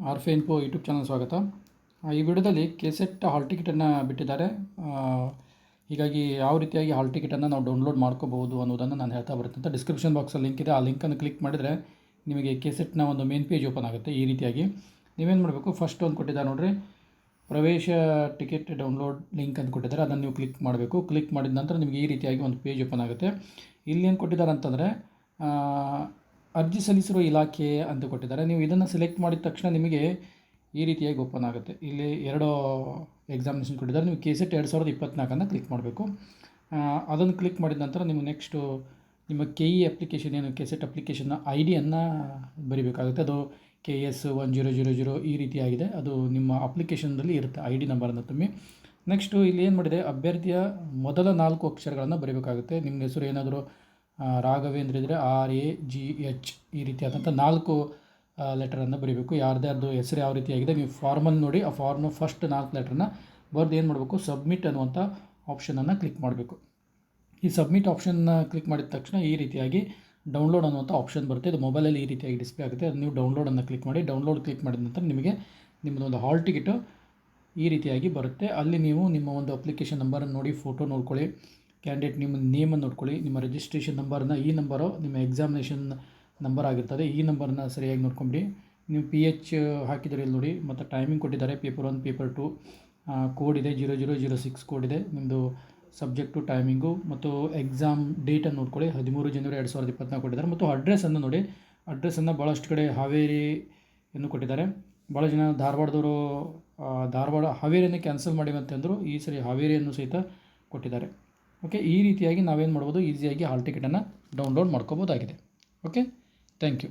R ಫೆ info YouTube channel ಸ್ವಾಗತ. ಈ ವಿಡಿಯೋದಲ್ಲಿ ಕೆಸೆಟ್ ಹಾಲ್ ಟಿಕೆಟನ್ನು ಬಿಟ್ಟಿದ್ದಾರೆ. ಹೀಗಾಗಿ ಯಾವ ರೀತಿಯಾಗಿ ಹಾಲ್ ಟಿಕೆಟನ್ನು ನಾವು ಡೌನ್ಲೋಡ್ ಮಾಡ್ಕೋಬಹುದು ಅನ್ನೋದನ್ನು ನಾನು ಹೇಳ್ತಾ ಬರುತ್ತೆ ಅಂತ ಡಿಸ್ಕ್ರಿಪ್ಷನ್ ಬಾಕ್ಸಲ್ಲಿ ಲಿಂಕ್ ಇದೆ. ಆ ಲಿಂಕನ್ನು ಕ್ಲಿಕ್ ಮಾಡಿದರೆ ನಿಮಗೆ ಕೆಸೆಟ್ನ ಒಂದು ಮೇನ್ ಪೇಜ್ ಓಪನ್ ಆಗುತ್ತೆ ಈ ರೀತಿಯಾಗಿ. ನೀವೇನು ಮಾಡಬೇಕು, ಫಸ್ಟ್ ಒಂದು ಕೊಟ್ಟಿದ್ದಾರೆ ನೋಡಿರಿ, ಪ್ರವೇಶ ಟಿಕೆಟ್ ಡೌನ್ಲೋಡ್ ಲಿಂಕ್ ಅಂತ ಕೊಟ್ಟಿದ್ದಾರೆ. ಅದನ್ನು ನೀವು ಕ್ಲಿಕ್ ಮಾಡಬೇಕು. ಕ್ಲಿಕ್ ಮಾಡಿದ ನಂತರ ನಿಮಗೆ ಈ ರೀತಿಯಾಗಿ ಒಂದು ಪೇಜ್ ಓಪನ್ ಆಗುತ್ತೆ. ಇಲ್ಲಿ ಏನು ಕೊಟ್ಟಿದ್ದಾರೆ ಅಂತಂದರೆ ಅರ್ಜಿ ಸಲ್ಲಿಸಿರುವ ಇಲಾಖೆ ಅಂತ ಕೊಟ್ಟಿದ್ದಾರೆ. ನೀವು ಇದನ್ನು ಸೆಲೆಕ್ಟ್ ಮಾಡಿದ ತಕ್ಷಣ ನಿಮಗೆ ಈ ರೀತಿಯಾಗಿ ಓಪನ್ ಆಗುತ್ತೆ. ಇಲ್ಲಿ ಎರಡು ಎಕ್ಸಾಮಿನೇಷನ್ ಕೊಟ್ಟಿದ್ದಾರೆ. ನೀವು ಕೆ ಸೆಟ್ ಎರಡು ಸಾವಿರದ ಇಪ್ಪತ್ನಾಲ್ಕನ್ನು ಕ್ಲಿಕ್ ಮಾಡಬೇಕು. ಅದನ್ನು ಕ್ಲಿಕ್ ಮಾಡಿದ ನಂತರ ನೀವು ನೆಕ್ಸ್ಟು ನಿಮ್ಮ ಕೆ ಇ ಅಪ್ಲಿಕೇಶನ್ ಏನು ಕೆ ಸೆಟ್ ಅಪ್ಲಿಕೇಶನ್ನ ಐ ಡಿಯನ್ನು ಬರಿಬೇಕಾಗುತ್ತೆ. ಅದು K S one zero zero zero ಈ ರೀತಿಯಾಗಿದೆ. ಅದು ನಿಮ್ಮ ಅಪ್ಲಿಕೇಶನ್ದಲ್ಲಿ ಇರುತ್ತೆ ಐ ಡಿ ನಂಬರನ್ನು ತುಂಬಿ. ನೆಕ್ಸ್ಟು ಇಲ್ಲಿ ಏನು ಮಾಡಿದೆ? ಅಭ್ಯರ್ಥಿಯ ಮೊದಲ ನಾಲ್ಕು ಅಕ್ಷರಗಳನ್ನು ಬರೀಬೇಕಾಗುತ್ತೆ. ನಿಮ್ಮ ಹೆಸರು ಏನಾದರೂ ರಾಘವೇಂದ್ರ ಇದ್ದರೆ ಆರ್ ಎ ಜಿ ಎಚ್ ಈ ರೀತಿಯಾದಂಥ ನಾಲ್ಕು ಲೆಟರನ್ನು ಬರೀಬೇಕು. ಯಾರ್ದಾರ್ದು ಹೆಸರು ಯಾವ ರೀತಿಯಾಗಿದೆ, ನೀವು ಫಾರ್ಮಲ್ಲಿ ನೋಡಿ, ಆ ಫಾರ್ಮ್ ಫಸ್ಟ್ ನಾಲ್ಕು ಲೆಟ್ರನ್ನ ಬರೆದು ಏನು ಮಾಡಬೇಕು ಸಬ್ಮಿಟ್ ಅನ್ನುವಂಥ ಆಪ್ಷನನ್ನು ಕ್ಲಿಕ್ ಮಾಡಬೇಕು. ಈ ಸಬ್ಮಿಟ್ ಆಪ್ಷನ್ನ ಕ್ಲಿಕ್ ಮಾಡಿದ ತಕ್ಷಣ ಈ ರೀತಿಯಾಗಿ ಡೌನ್ಲೋಡ್ ಅನ್ನುವಂಥ ಆಪ್ಷನ್ ಬರುತ್ತೆ. ಇದು ಮೊಬೈಲಲ್ಲಿ ಈ ರೀತಿಯಾಗಿ ಡಿಸ್ಪ್ಲೇ ಆಗುತ್ತೆ. ಅದು ನೀವು ಡೌನ್ಲೋಡನ್ನು ಕ್ಲಿಕ್ ಮಾಡಿ ಡೌನ್ಲೋಡ್ ಕ್ಲಿಕ್ ಮಾಡಿದ ನಂತರ ನಿಮಗೆ ನಿಮ್ಮದೊಂದು ಹಾಲ್ ಟಿಕೆಟು ಈ ರೀತಿಯಾಗಿ ಬರುತ್ತೆ. ಅಲ್ಲಿ ನೀವು ನಿಮ್ಮ ಒಂದು ಅಪ್ಲಿಕೇಶನ್ ನಂಬರನ್ನು ನೋಡಿ ಫೋಟೋ ನೋಡ್ಕೊಳ್ಳಿ. ಕ್ಯಾಂಡಿಡೇಟ್ ನಿಮ್ಮ ನೇಮನ್ನು ನೋಡ್ಕೊಳ್ಳಿ. ನಿಮ್ಮ ರಿಜಿಸ್ಟ್ರೇಷನ್ ನಂಬರ್ನ ಈ ನಂಬರು ನಿಮ್ಮ ಎಕ್ಸಾಮಿನೇಷನ್ ನಂಬರ್ ಆಗಿರ್ತದೆ. ಈ ನಂಬರ್ನ ಸರಿಯಾಗಿ ನೋಡ್ಕೊಂಬಿಡಿ. ನೀವು ಪಿ ಎಚ್ ಹಾಕಿದರೆ ಇಲ್ಲಿ ನೋಡಿ, ಮತ್ತು ಟೈಮಿಂಗ್ ಕೊಟ್ಟಿದ್ದಾರೆ. Paper one paper two code ಇದೆ. Zero zero zero six code ಇದೆ. ನಿಮ್ಮದು ಸಬ್ಜೆಕ್ಟು ಟೈಮಿಂಗು ಮತ್ತು ಎಕ್ಸಾಮ್ ಡೇಟನ್ನು ನೋಡ್ಕೊಳ್ಳಿ. ಹದಿಮೂರು ಜನವರಿ ಎರಡು ಸಾವಿರದ ಇಪ್ಪತ್ತ್ನಾಲ್ಕು ಕೊಟ್ಟಿದ್ದಾರೆ. ಮತ್ತು ಅಡ್ರೆಸ್ಸನ್ನು ನೋಡಿ. ಅಡ್ರೆಸ್ಸನ್ನು ಭಾಳಷ್ಟು ಕಡೆ ಹಾವೇರಿ ಎಂದು ಕೊಟ್ಟಿದ್ದಾರೆ. ಭಾಳ ಜನ ಧಾರವಾಡದವರು ಧಾರವಾಡ ಹಾವೇರಿಯನ್ನು ಕ್ಯಾನ್ಸಲ್ ಮಾಡಿ ಅಂತಂದರು ಈ ಸರಿ ಹಾವೇರಿಯನ್ನು ಸಹಿತ ಕೊಟ್ಟಿದ್ದಾರೆ. ಓಕೆ ಈ ರೀತಿಯಾಗಿ ನಾವೇನು ಮಾಡ್ಬೋದು? ಈಸಿಯಾಗಿ ಹಾಲ್ ಟಿಕೆಟನ್ನು ಡೌನ್ಲೋಡ್ ಮಾಡ್ಕೋಬೋದಾಗಿದೆ. Okay thank you